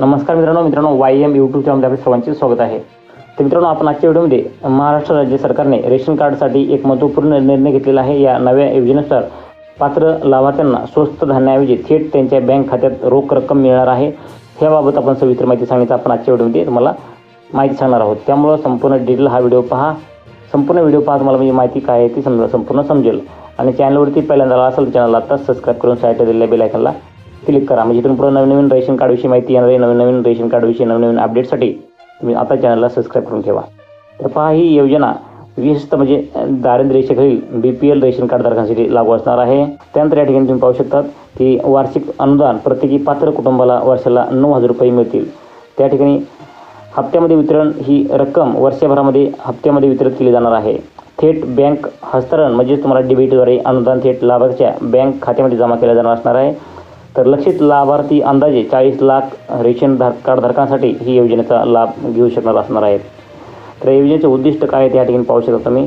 नमस्कार मित्रांनो मित्रांनो वाय एम यूट्यूब चॅनलमध्ये आपल्या सर्वांचे स्वागत आहे. तर मित्रांनो आपण आजच्या व्हिडिओमध्ये महाराष्ट्र राज्य सरकारने रेशन कार्डसाठी एक महत्त्वपूर्ण निर्णय घेतलेला आहे. या नव्या योजनेनुसार पात्र लाभार्थ्यांना स्वस्त धान्याऐवजी थेट त्यांच्या बँक खात्यात रोख रक्कम मिळणार आहे. ह्याबाबत आपण सविस्तर माहिती सांगितलं. आपण आजच्या व्हिडिओमध्ये तुम्हाला माहिती सांगणार आहोत. त्यामुळं संपूर्ण डिटेल हा व्हिडिओ पहा. संपूर्ण व्हिडिओ पहा तुम्हाला म्हणजे माहिती काय आहे ती समजा संपूर्ण समजेल. आणि चॅनलवरती पहिल्यांदा असेल तर चॅनलला आत्ताच सबस्क्राईब करून साईट दिलेल्या बेल आयकनला क्लिक करा. म्हणजे इथून पुढे नवीन नवीन रेशन कार्डविषयी माहिती येणार आहे. नवीन नवीन रेशन कार्डविषयी नवीन नवीन अपडेटसाठी तुम्ही आता चॅनलला सबस्क्राईब करून ठेवा. तर पहा ही योजना विशेषतः म्हणजे दारिद्र्य रेषेखालील बी पी एल रेशन कार्डधारकांसाठी लागू असणार आहे. त्यानंतर या ठिकाणी तुम्ही पाहू शकतात की वार्षिक अनुदान प्रत्येकी पात्र कुटुंबाला वर्षाला नऊ हजार रुपये मिळतील. त्या ठिकाणी हप्त्यामध्ये वितरण ही रक्कम वर्षभरामध्ये हप्त्यामध्ये वितरित केली जाणार आहे. थेट बँक हस्तांतरण म्हणजेच तुम्हाला डेबिटद्वारे अनुदान थेट लाभार्थ्याच्या बँक खात्यामध्ये जमा केलं जाणार असणार आहे. तर लक्षित लाभार्थी अंदाजे चाळीस लाख रेशन धार कार्डधारकांसाठी ही योजनेचा लाभ घेऊ शकणार असणार आहेत. तर या योजनेचे उद्दिष्ट काय त्या ठिकाणी पाहू शकता तुम्ही.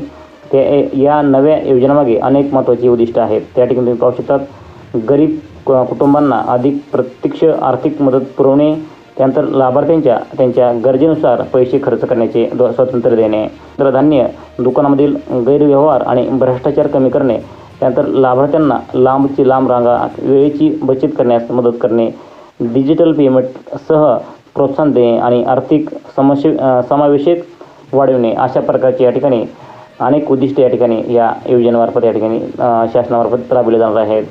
ते या नव्या योजनेमागे अनेक महत्त्वाची उद्दिष्ट आहेत. त्या ठिकाणी तुम्ही पाहू शकतात गरीब कुटुंबांना अधिक प्रत्यक्ष आर्थिक मदत पुरवणे त्यानंतर लाभार्थ्यांच्या त्यांच्या गरजेनुसार पैसे खर्च करण्याचे स्वातंत्र्य देणे तर धान्य दुकानामधील गैरव्यवहार आणि भ्रष्टाचार कमी करणे त्यानंतर लाभार्थ्यांना लांबची लांब रांगा वेळेची बचत करण्यास मदत करणे डिजिटल पेमेंटसह प्रोत्साहन देणे आणि आर्थिक समस्ये समावेशक वाढविणे अशा प्रकारचे या ठिकाणी अनेक उद्दिष्टे या ठिकाणी या योजनेमार्फत या ठिकाणी शासनामार्फत राबविले जाणार आहेत.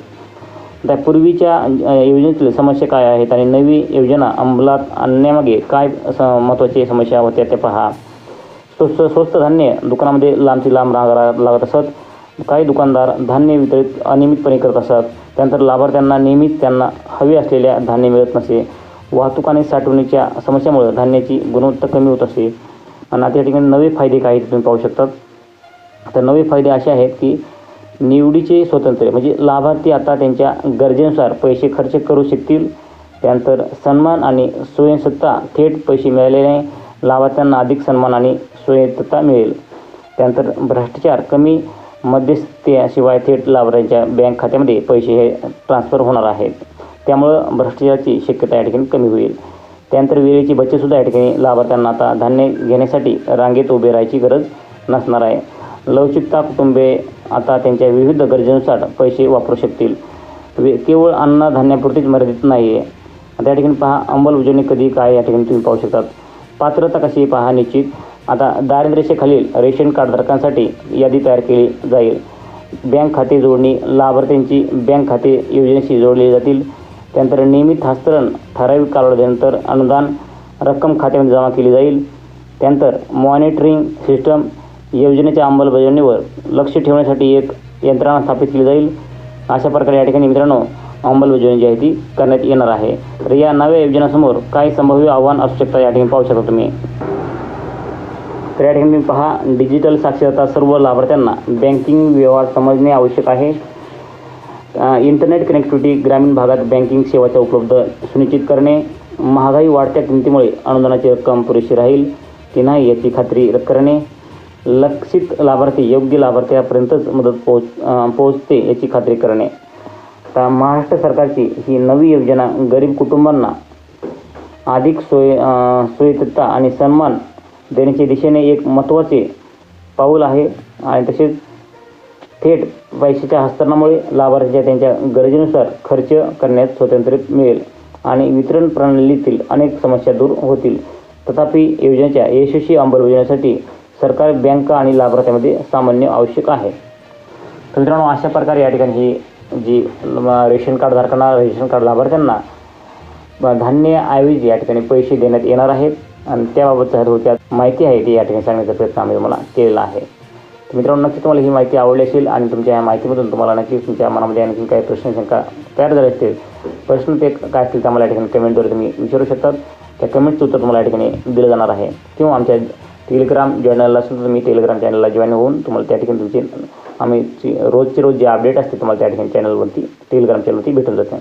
त्या पूर्वीच्या योजनेतील समस्या काय आहेत आणि नवी योजना अंमलात आणण्यामागे काय स महत्त्वाची समस्या होत्या ते पहा. स्वस्त स्वस्त धान्य दुकानामध्ये लांबची लांब रांगा लागत असत. काही दुकानदार धान्य वितरित अनियमितपणे करत असतात. त्यानंतर लाभार्थ्यांना नेहमीच त्यांना हवे असलेल्या धान्य मिळत नसे. वाहतूक आणि साठवणीच्या समस्यामुळे धान्याची गुणवत्ता कमी होत असते आणि आता या ठिकाणी नवे फायदे काय आहेत तुम्ही पाहू शकतात. तर नवे फायदे असे आहेत की निवडीचे स्वातंत्र्य म्हणजे लाभार्थी आता त्यांच्या गरजेनुसार पैसे खर्च करू शकतील. त्यानंतर सन्मान आणि स्वयंसत्ता थेट पैसे मिळालेले लाभार्थ्यांना अधिक सन्मान आणि स्वयंसत्ता मिळेल. त्यानंतर भ्रष्टाचार कमी मध्यस्थ्याशिवाय थेट लाभार्थ्यांच्या बँक खात्यामध्ये पैसे हे ट्रान्सफर होणार आहेत. त्यामुळं भ्रष्टाचाराची शक्यता या ठिकाणी कमी होईल. त्यानंतर वेळेची बचतसुद्धा या ठिकाणी लाभार्थ्यांना आता धान्य घेण्यासाठी रांगेत उभे राहायची गरज नसणार आहे. लवचिकता कुटुंबे आता त्यांच्या विविध गरजेनुसार पैसे वापरू शकतील. वे केवळ अन्नधान्यापुरतीच मर्यादित नाही आहे त्या ठिकाणी पहा अंमलबजावणी कधी काय या ठिकाणी तुम्ही पाहू शकतात. पात्रता कशी पहा निश्चित. आता दारिद्र्यरेषेखालील रेशन कार्डधारकांसाठी यादी तयार केली जाईल. बँक खाते जोडणी लाभार्थ्यांची बँक खाते योजनेशी जोडली जातील. त्यानंतर नियमित हस्तांतरण ठराविक कालावधीनंतर अनुदान रक्कम खात्यामध्ये जमा केली जाईल. त्यानंतर मॉनिटरिंग सिस्टम योजनेच्या अंमलबजावणीवर लक्ष ठेवण्यासाठी एक यंत्रणा स्थापित केली जाईल. अशा प्रकारे या ठिकाणी मित्रांनो अंमलबजावणी जी आहे ती करण्यात येणार आहे. तर या नव्या योजनासमोर काय संभाव्य आव्हान असू शकतं या ठिकाणी पाहू शकता तुम्ही. तर या ठिकाणी तुम्ही पहा डिजिटल साक्षरता सर्व लाभार्थ्यांना बँकिंग व्यवहार समजणे आवश्यक आहे. इंटरनेट कनेक्टिव्हिटी ग्रामीण भागात बँकिंग सेवाच्या उपलब्ध सुनिश्चित करणे महागाई वाढत्या किमतीमुळे अनुदानाची रक्कम पुरेशी राहील की नाही याची खात्री करणे लक्षित लाभार्थी योग्य लाभार्थ्यापर्यंतच मदत पोहोच पोहोचते याची खात्री करणे. आता महाराष्ट्र सरकारची ही नवी योजना गरीब कुटुंबांना अधिक सोय अ, सोयीतता आणि सन्मान देण्याच्या दिशेने एक महत्त्वाचे पाऊल आहे. आणि तसेच थेट पैशाच्या हस्तांतरणामुळे लाभार्थ्यांच्या त्यांच्या गरजेनुसार खर्च करण्यास स्वातंत्र्य मिळेल आणि वितरण प्रणालीतील अनेक समस्या दूर होतील. तथापि योजनेच्या यशस्वी अंमलबजावणीसाठी सरकार बँका आणि लाभार्थ्यामध्ये सामान्य आवश्यक आहे. तर मित्रांनो अशा प्रकारे या ठिकाणी ही जी रेशन कार्ड धारकांना रेशन कार्ड लाभार्थ्यांना धान्य धान्यऐवजी या ठिकाणी पैसे देण्यात येणार आहेत. आणि त्याबाबत होत्या माहिती आहे ती या ठिकाणी सांगण्याचा प्रयत्न आम्ही तुम्हाला केलेला आहे. तर मित्रांनो नक्की तुम्हाला ही माहिती आवडली असेल आणि तुमच्या या माहितीमधून तुम्हाला नक्की तुमच्या मनामध्ये आणखी काही प्रश्न शंका तयार झाले असतील प्रश्न ते काय असतील ते आम्हाला या ठिकाणी कमेंटद्वारे तुम्ही विचारू शकतात. त्या कमेंटचं उत्तर तुम्हाला या ठिकाणी दिलं जाणार आहे. किंवा आमच्या टेलिग्राम चॅनलला तर तुम्ही टेलिग्राम चॅनलला जॉईन होऊन तुम्हाला त्या ठिकाणी तुमची आम्ही रोजचे रोज जे अपडेट असते तुम्हाला त्या ठिकाणी चॅनलवरती टेलिग्राम चॅनलवरती भेटून जाते.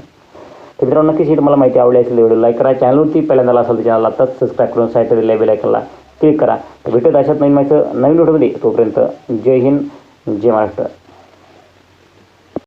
तर मित्रांनो नक्कीच ही तुम्हाला माहिती आवडली असेल व्हिडिओ लाईक करा. चॅनलवरती पहिल्यांदा असेल तर चॅनल आताच सबस्क्राईब करून साईट दिलेल्या बेल आयकनला क्लिक करा. तर भेटत अशात नवीन माहिती नवीन व्हिडिओमध्ये तोपर्यंत जय हिंद जय महाराष्ट्र.